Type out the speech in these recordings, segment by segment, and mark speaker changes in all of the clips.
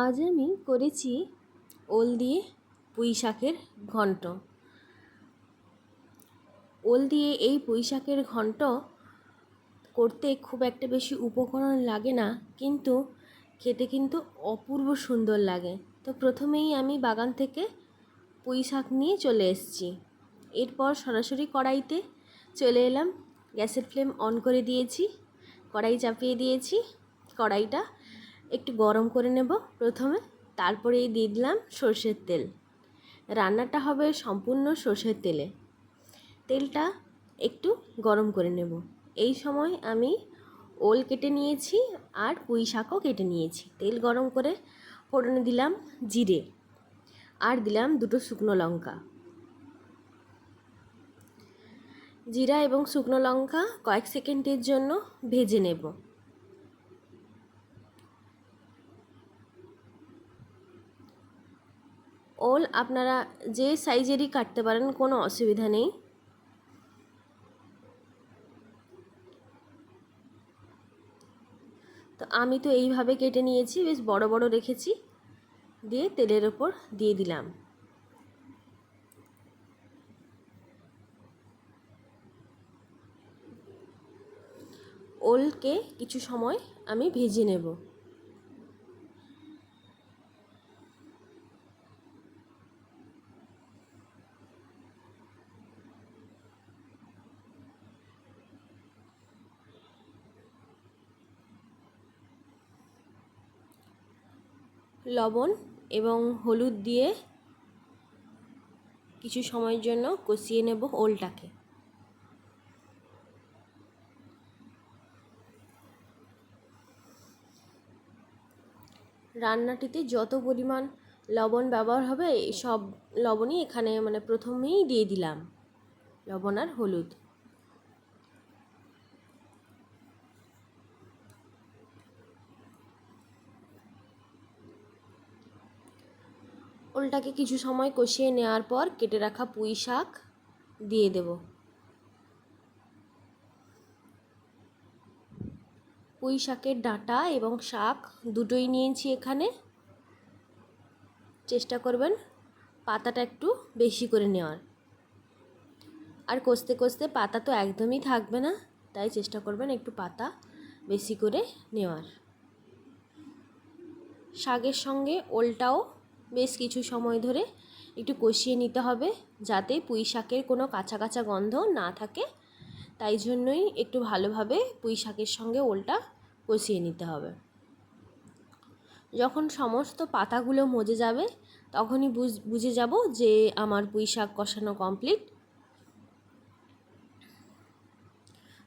Speaker 1: আজ আমি করেছি ওল দিয়ে পুঁই শাকের ঘন্ট। ওল দিয়ে এই পুঁই শাকের ঘন্ট করতে খুব একটা বেশি উপকরণ লাগে না, কিন্তু খেতে কিন্তু অপূর্ব সুন্দর লাগে। তো প্রথমেই আমি বাগান থেকে পুঁই শাক নিয়ে চলে এসেছি। এরপর সরাসরি কড়াইতে চলে এলাম। গ্যাসের ফ্লেম অন করে দিয়েছি, কড়াই চাপিয়ে দিয়েছি, কড়াইটা একটু গরম করে নেব প্রথমে, তারপরে দিয়ে দিলাম সর্ষের তেল। রান্নাটা হবে সম্পূর্ণ সর্ষের তেলে। তেলটা একটু গরম করে নেব। এই সময় আমি ওল কেটে নিয়েছি আর পুঁই শাকও কেটে নিয়েছি। তেল গরম করে ফোড়নে দিলাম জিরে আর দিলাম দুটো শুকনো লঙ্কা। জিরা এবং শুকনো লঙ্কা কয়েক সেকেন্ডের জন্য ভেজে নেব। ওল আপনারা যে সাইজেরই কাটতে পারেন, কোনো অসুবিধা নেই। তো আমি তো এইভাবে কেটে নিয়েছি, বেশ বড় বড় রেখেছি। দিয়ে তেলের ওপর দিয়ে দিলাম। ওলকে কিছু সময় আমি ভেজে নেব। লবণ এবং হলুদ দিয়ে কিছু সময়ের জন্য কষিয়ে নেব ওলটাকে। রান্নাটিতে যত পরিমাণ লবণ ব্যবহার হবে, সব লবণই এখানে মানে প্রথমেই দিয়ে দিলাম, লবণ আর হলুদ। ওলটাকে কিছু সময় কষিয়ে নেওয়ার পর কেটে রাখা পুঁই শাক দিয়ে দেব। পুঁই শাকের ডাঁটা এবং শাক দুটোই নিয়েছি এখানে। চেষ্টা করবেন পাতাটা একটু বেশি করে নেওয়ার। আর কষতে কষতে পাতা তো একদমই থাকবে না, তাই চেষ্টা করবেন একটু পাতা বেশি করে নেওয়ার। শাকের সঙ্গে ওলটাও বেশ কিছু সময় ধরে একটু কষিয়ে নিতে হবে যাতে পুঁই শাকের কোনো কাঁচা কাঁচা গন্ধ না থাকে। তাই জন্যই একটু ভালোভাবে পুঁই শাকের সঙ্গে ওলটা কষিয়ে নিতে হবে। যখন সমস্ত পাতাগুলো মজে যাবে, তখনই বুঝে যাব যে আমার পুঁই শাক কষানো কমপ্লিট।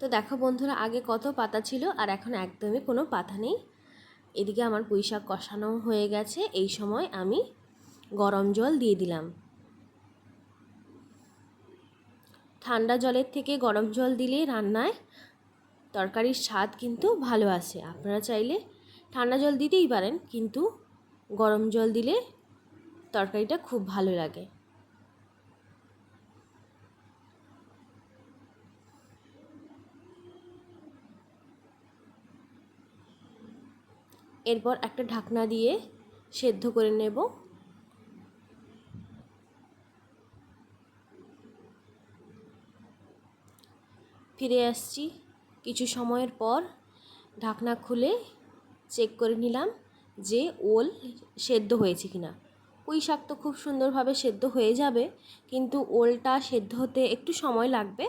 Speaker 1: তো দেখো বন্ধুরা, আগে কত পাতা ছিল আর এখন একদমই কোনো পাতা নেই। এদিকে আমার পুঁই শাক কষানো হয়ে গেছে, এই সময় আমি গরম জল দিয়ে দিলাম। ঠান্ডা জলের থেকে গরম জল দিলে রান্নায় তরকারির স্বাদ কিন্তু ভালো আসে। আপনারা চাইলে ঠান্ডা জল দিতেই পারেন, কিন্তু গরম জল দিলে তরকারিটা খুব ভালো লাগে। এরপর একটা ঢাকনা দিয়ে সেদ্ধ করে নেব। ফিরে আসছি কিছু সময়ের পর ঢাকনা খুলে চেক করে নিলাম যে ওল সেদ্ধ হয়েছে কিনা। পুঁই শাক তো খুব সুন্দরভাবে সেদ্ধ হয়ে যাবে, কিন্তু ওলটা সেদ্ধ হতে একটু সময় লাগবে।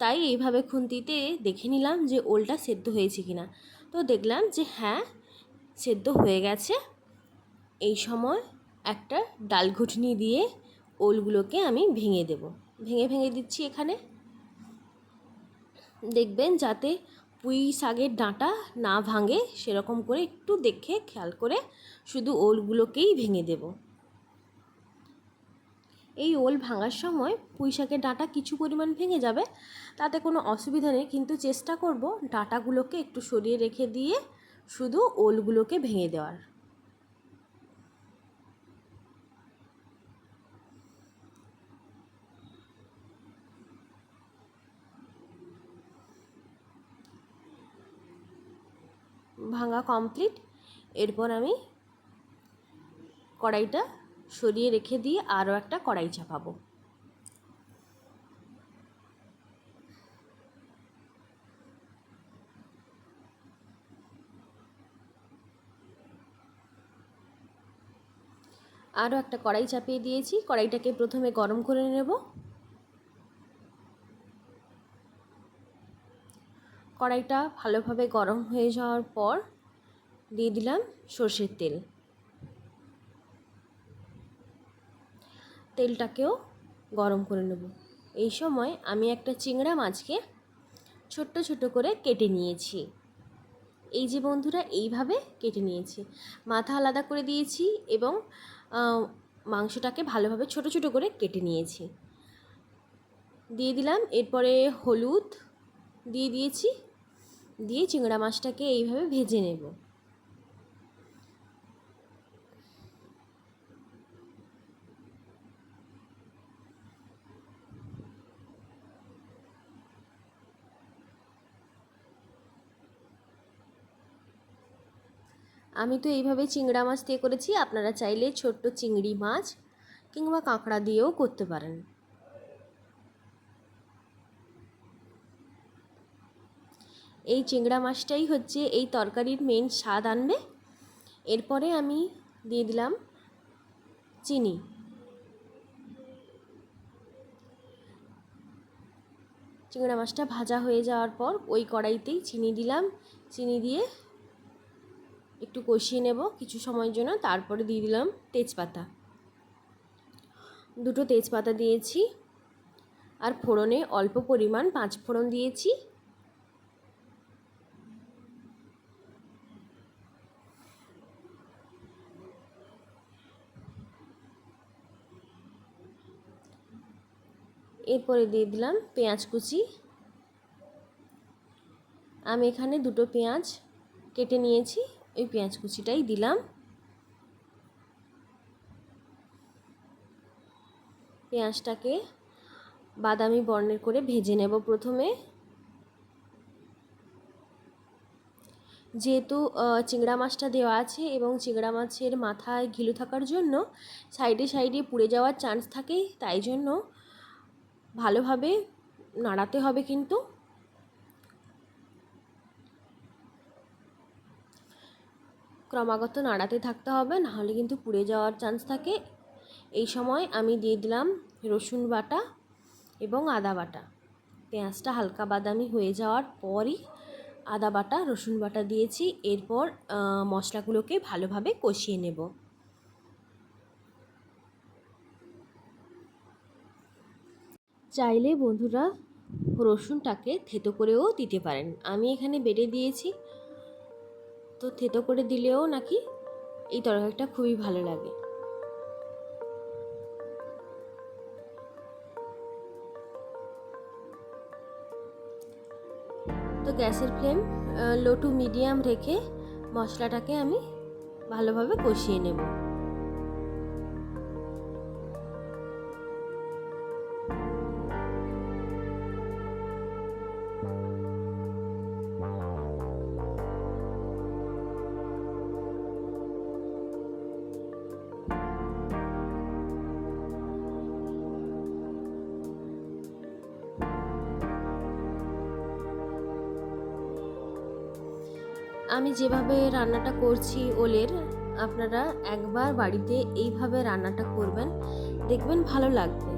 Speaker 1: তাই এইভাবে খুন্তিতে দেখে নিলাম যে ওলটা সেদ্ধ হয়েছে কিনা। তো দেখলাম যে হ্যাঁ সেদ্ধ হয়ে গেছে। এই সময় একটা ডাল ঘুটনি দিয়ে ওলগুলোকে আমি ভেঙে দেব। ভেঙে ভেঙে দিচ্ছি এখানে। দেখবেন যাতে পুঁই শাকের ডাঁটা না ভাঙে, সেরকম করে একটু দেখে খেয়াল করে শুধু ওলগুলোকেই ভেঙে দেব। এই ওল ভাঙার সময় পুঁই শাকের ডাঁটা কিছু পরিমাণ ভেঙে যাবে। তাতে কোনো অসুবিধা নেই, কিন্তু চেষ্টা করব ডাঁটাগুলোকে একটু সরিয়ে রেখে দিয়ে শুধু ওলগুলোকে ভেঙে দেওয়ার। ভাঙা কমপ্লিট এরপর আমি কড়াইটা সরিয়ে রেখে দিয়ে আরও একটা কড়াই চাপাবো। আরও একটা কড়াই চাপিয়ে দিয়েছি। কড়াইটাকে প্রথমে গরম করে নেব। কড়াইটা ভালোভাবে গরম হয়ে যাওয়ার পর দিয়ে দিলাম সর্ষের তেল। তেলটাকেও গরম করে নেব। এই সময় আমি একটা চিংড়া মাছকে ছোট্ট ছোট করে কেটে নিয়েছি। এই যে বন্ধুরা, এইভাবে কেটে নিয়েছি। মাথা আলাদা করে দিয়েছি এবং মাংসটাকে ভালোভাবে ছোট ছোট করে কেটে নিয়েছি। দিয়ে দিলাম, এরপরে হলুদ দিয়ে দিয়েছি, দিয়ে চিংড়া মাছটাকে এইভাবে ভেজে নেব। আমি তো এইভাবে চিংড়া মাছ দিয়ে করেছি, আপনারা চাইলে ছোট্ট চিংড়ি মাছ কিংবা কাঁকড়া দিয়েও করতে পারেন। এই চিংড়া মাছটাই হচ্ছে এই তরকারির মেন স্বাদ আনবে। এরপরে আমি দিয়ে দিলাম চিনি। চিংড়া মাছটা ভাজা হয়ে যাওয়ার পর ওই কড়াইতেই চিনি দিলাম। চিনি দিয়ে একটু কষিয়ে নেব কিছু সময়ের জন্য। তারপরে দিয়ে দিলাম তেজপাতা। দুটো তেজপাতা দিয়েছি আর ফোড়নে অল্প পরিমাণ পাঁচ ফোড়ন দিয়েছি। এরপরে দিয়ে দিলাম পেঁয়াজ কুচি। আমি এখানে দুটো পেঁয়াজ কেটে নিয়েছি। ওই পেঁয়াজ কুচিটাই দিলাম। পেঁয়াজটাকে বাদামি বর্ণের করে ভেজে নেব প্রথমে। যেহেতু চিংড়া মাছটা দেওয়া আছে এবং চিংড়া মাছের মাথায় ঘিলু থাকার জন্য সাইডে সাইডে পুড়ে যাওয়ার চান্স থাকে তাই জন্য ভালোভাবে নাড়াতে হবে কিন্তু। ক্রমাগত নাড়াতে থাকতে হবে, নাহলে কিন্তু পুড়ে যাওয়ার চান্স থাকে। এই সময় আমি দিয়ে দিলাম রসুন বাটা এবং আদা বাটা। পেঁয়াজটা হালকা বাদামি হয়ে যাওয়ার পরই আদা বাটা, রসুন বাটা দিয়েছি। এরপর মশলাগুলোকে ভালোভাবে কষিয়ে নেব। চাইলে বন্ধুরা রসুনটাকে থেতো করেও দিতে পারেন। আমি এখানে বেটে দিয়েছি। তো থেতো করে দিলেও নাকি এই তরকারিটা খুবই ভালো লাগে। তো গ্যাসের ফ্লেম লো টু মিডিয়াম রেখে মশলাটাকে আমি ভালোভাবে কষিয়ে নেব। আমি যেভাবে রান্নাটা করছি ওলের, আপনারা একবার বাড়িতে এইভাবে রান্নাটা করবেন, দেখবেন ভালো লাগবে।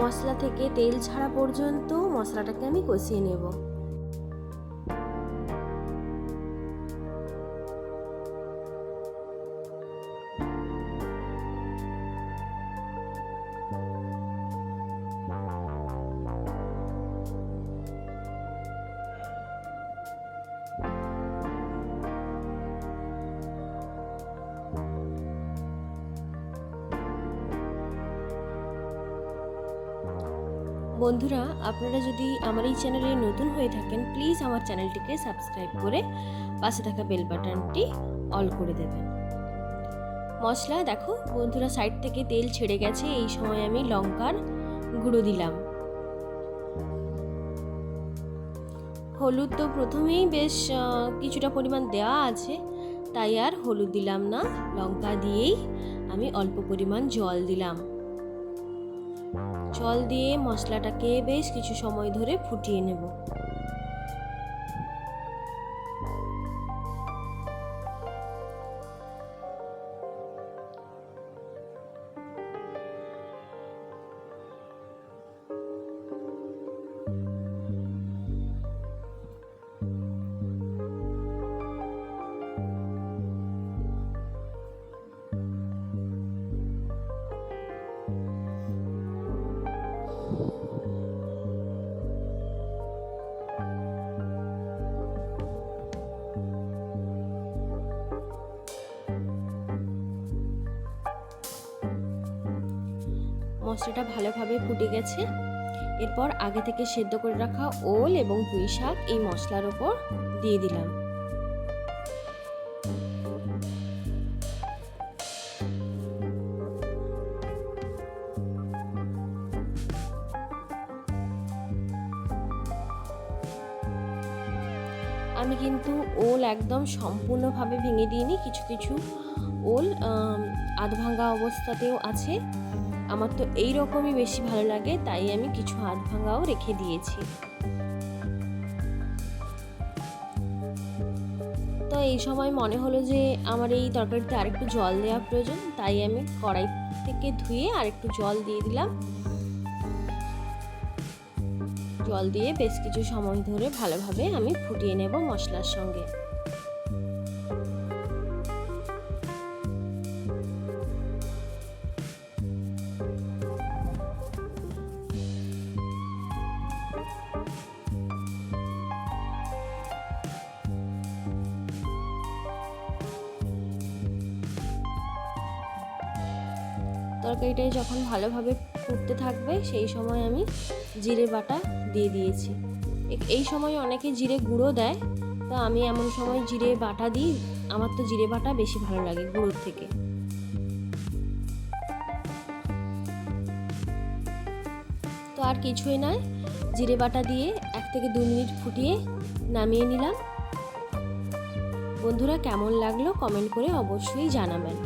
Speaker 1: মশলা থেকে তেল ছাড়া পর্যন্ত মশলাটাকে আমি কষিয়ে নেব। বন্ধুরা, আপনারা যদি আমার এই চ্যানেলে নতুন হয়ে থাকেন প্লিজ আমার চ্যানেলটিকে সাবস্ক্রাইব করে পাশে থাকা বেল বাটনটি অল করে দেবেন। মশলা, দেখো, বন্ধুরা সাইড থেকে তেল ছেড়ে গেছে, এই সময় আমি লঙ্কার গুঁড়ো দিলাম। হলুদ তো প্রথমেই বেশ কিছুটা পরিমাণ দেওয়া আছে, তাই আর হলুদ দিলাম না, লঙ্কা দিয়েই আমি অল্প পরিমাণ জল দিলাম। জল দিয়ে মশলাটাকে বেশ কিছু সময় ধরে ফুটিয়ে নেব। মশলাটা ভালোভাবে ফুটে গেছে। এরপর আগে থেকে সেদ্ধ করে রাখা ওল এবং পুঁই শাক এই মশলার ওপর দিয়ে দিলাম। কিন্তু ওল একদম সম্পূর্ণভাবে ভেঙে দিইনি। কিছু কিছু ওল আধ ভাঙা অবস্থাতেও আছে। আমার তো এই রকমই বেশি ভালো লাগে, তাই আমি কিছু হাত ভাঙাও রেখে দিয়েছি। তো এই সময় মনে হলো যে আমার এই তরকারিতে আরেকটু জল দেওয়া প্রয়োজন, তাই আমি কড়াই থেকে ধুয়ে আরেকটু জল দিয়ে দিলাম। জল দিয়ে বেশ কিছু সময় ধরে ভালোভাবে আমি ফুটিয়ে নেব মশলার সঙ্গে। তরকারিটাই যখন ভালোভাবে ফুটতে থাকবে, সেই সময় আমি জিরে বাটা দিয়ে দিয়েছি। এই সময় অনেকে জিরে গুঁড়ো দেয়, তো আমি এমন সময় জিরে বাটা দিই, আমার তো জিরে বাটা বেশি ভালো লাগে গুঁড়োর থেকে। তো আর কিছুই নয়, জিরে বাটা দিয়ে এক থেকে দু মিনিট ফুটিয়ে নামিয়ে নিলাম। বন্ধুরা, কেমন লাগল কমেন্ট করে অবশ্যই জানাবেন।